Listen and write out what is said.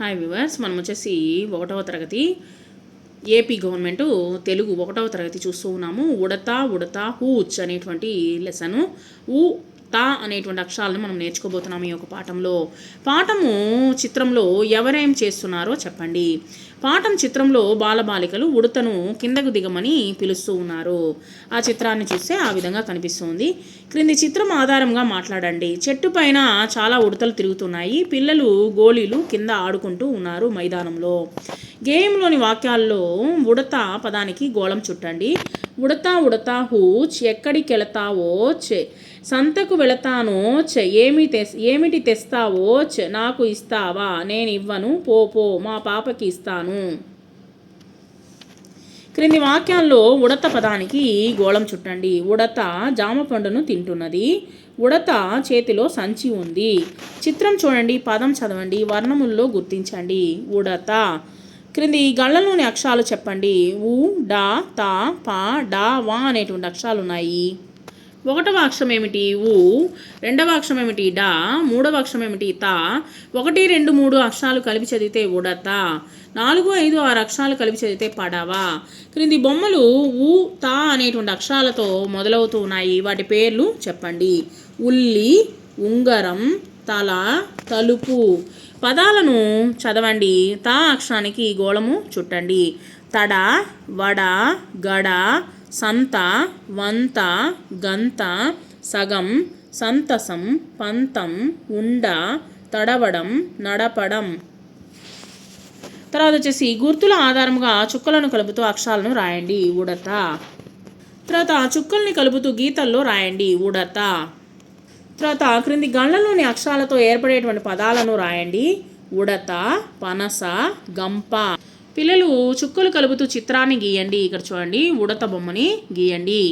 Hi viewers మనం వచ్చేసి ఒకటవ తరగతి ఏపీ గవర్నమెంట్ తెలుగు ఒకటవ తరగతి చూస్తూ ఉన్నాము. ఉడత ఉడత హూచ్ అనేటువంటి లెసను ఊ తా అనేటువంటి అక్షరాలను మనం నేర్చుకోబోతున్నాము ఈ యొక్క పాఠంలో. పాఠము చిత్రంలో ఎవరేం చేస్తున్నారో చెప్పండి. పాఠం చిత్రంలో బాలబాలికలు ఉడతను కిందకు దిగమని పిలుస్తూ ఉన్నారు. ఆ చిత్రాన్ని చూస్తే ఆ విధంగా కనిపిస్తుంది. క్రింది చిత్రం ఆధారంగా మాట్లాడండి. చెట్టు పైన చాలా ఉడతలు తిరుగుతున్నాయి. పిల్లలు గోళీలు కింద ఆడుకుంటూ ఉన్నారు మైదానంలో. గేయంలోని వాక్యాల్లో ఉడత పదానికి గోళం చుట్టండి. ఉడతా ఉడతా హూచ్ ఎక్కడికి వెళతావో చె సంతకు వెళతానో చె ఏమి తె ఏమిటి తెస్తావో చె నాకు ఇస్తావా నేను ఇవ్వను పో పో మా పాపకి ఇస్తాను. క్రింది వాక్యాల్లో ఉడత పదానికి గోళం చుట్టండి. ఉడత జామ పండును తింటున్నది. ఉడత చేతిలో సంచి ఉంది. చిత్రం చూడండి పదం చదవండి వర్ణముల్లో గుర్తించండి. ఉడత క్రింది గళ్ళలోని అక్షరాలు చెప్పండి. ఉ డా తా పా డా వా అనేటువంటి అక్షరాలు ఉన్నాయి. ఒకటవ అక్షరం ఏమిటి? ఊ. రెండవ అక్షరం ఏమిటి? డా. మూడవ అక్షరం ఏమిటి? తా. ఒకటి రెండు మూడు అక్షరాలు కలిపి చదివితే ఉడత నాలుగు ఐదు ఆరు అక్షరాలు కలిపి చదివితే పడవ. క్రింది బొమ్మలు ఊ తా అనేటువంటి అక్షరాలతో మొదలవుతూ ఉన్నాయి. వాటి పేర్లు చెప్పండి. ఉల్లి ఉంగరం తల తలుపు. పదాలను చదవండి. తా అక్షరానికి గోళము చుట్టండి. తడ వడ గడ సంత వంత గంత సగం సంతసం పంతం ఉండ తడవడం నడపడం. తర్వాత వచ్చేసి గుర్తుల ఆధారంగా చుక్కలను కలుపుతూ అక్షరాలను రాయండి. ఉడత. తర్వాత చుక్కల్ని కలుపుతూ గీతల్లో రాయండి. ఉడత. తర్వాత క్రింది గళ్ళలోని అక్షరాలతో ఏర్పడేటువంటి పదాలను రాయండి. ఉడత పనస గంప. పిల్లలు చుక్కలు కలుపుతూ చిత్రాన్ని గీయండి. ఇక్కడ చూడండి ఉడత బొమ్మని గీయండి.